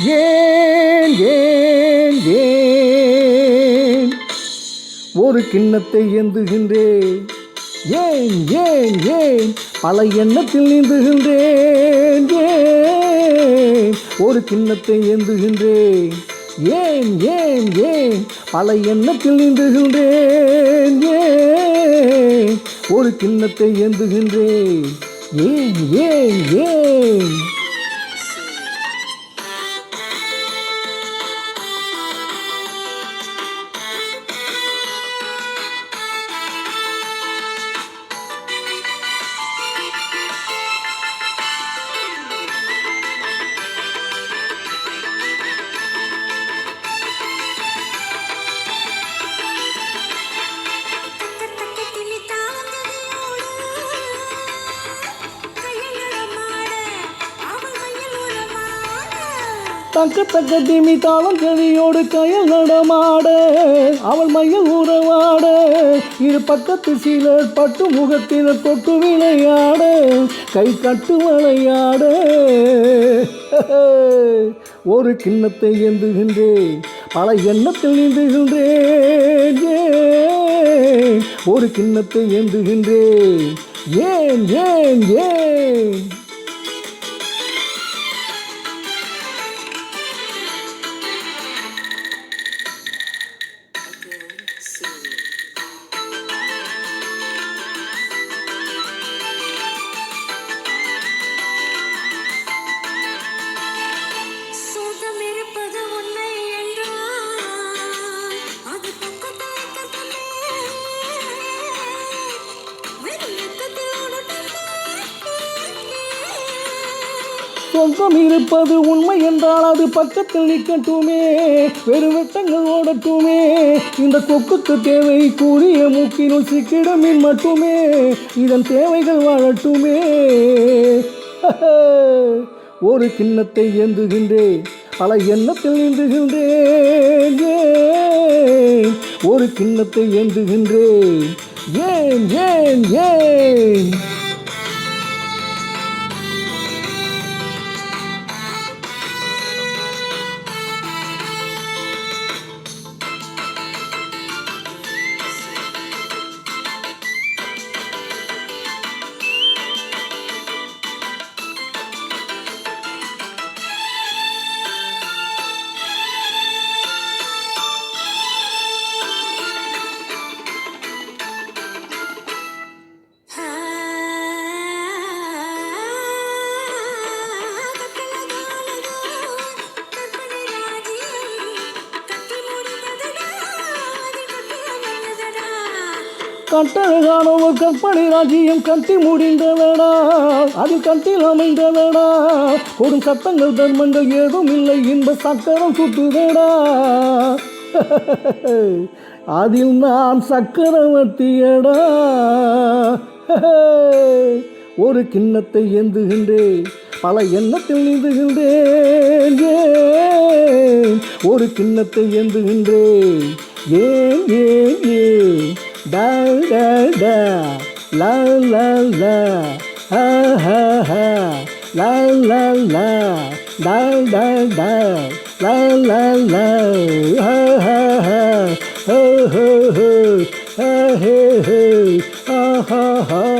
ஏன் ஏன் ஏன்? ஒரு கிண்ணத்தை ஏந்துகின்றேன். ஏன் ஏன் ஏன்? பல எண்ணத்தில் நீந்துகின்றேன். ஏன்? ஒரு கிண்ணத்தை ஏந்துகின்றேன். ஏன் ஏன் ஏன்? பல எண்ணத்தில் நீந்துகின்றேன். ஏன்? ஒரு கிண்ணத்தை ஏந்துகின்றேன். ஏன் ஏன் ஏன்? தக்கத்தக்க திமி தாளம் கழியோடு கயல் நடமாட அவள் மையில் உறவாட இரு பக்கத்து சிலர் பட்டு முகத்தில் தொட்டு விளையாட கை கட்டு விளையாட. ஒரு கிண்ணத்தை ஏந்துகின்றேன் பல எண்ணத்தில் நீந்துகின்றேன் ஒரு கிண்ணத்தை ஏந்துகின்றேன். ஏன்? ஏன்? ஏன்? சொந்தம் இருப்பது உண்மை என்றால் அது பக்கத்தில் நிற்கட்டுமே. வெறு வெட்டங்கள் ஓடட்டுமே. இந்த கொக்குக்கு தேவை கூறிய மூக்கினுள் சிக்கிடமின் மட்டுமே. இதன் தேவைகள் வாழட்டுமே. ஒரு கிண்ணத்தை ஏந்துகின்றேன். பல எண்ணத்தில் ஏந்துகின்றேன் ஒரு கிண்ணத்தை ஏந்துகின்றேன். ஏன்? ஏன்? ஏன்? கட்டழகானவ கற்பனை ராஜ்யம் கட்டி முடிந்தவனா அதில் கட்டில் அமைந்தவனா கொடும் சட்டங்கள் தர்மங்கள் ஏதும் இல்லை. இன்ப சக்கரம் சுட்டுதடா. அதில் நான் சக்கரவர்த்தியடா ஒரு கிண்ணத்தை ஏந்துகின்றேன். பல எண்ணத்தில் நீந்துகின்றேன். ஒரு கிண்ணத்தை ஏந்துகின்றேன். ஏன்? ஏன்? ஏன்? Da da da, la la la, ha ha ha, la la la, da da da, la la la, ha ha ha, ho ho ho, ha he he, ha ha ha.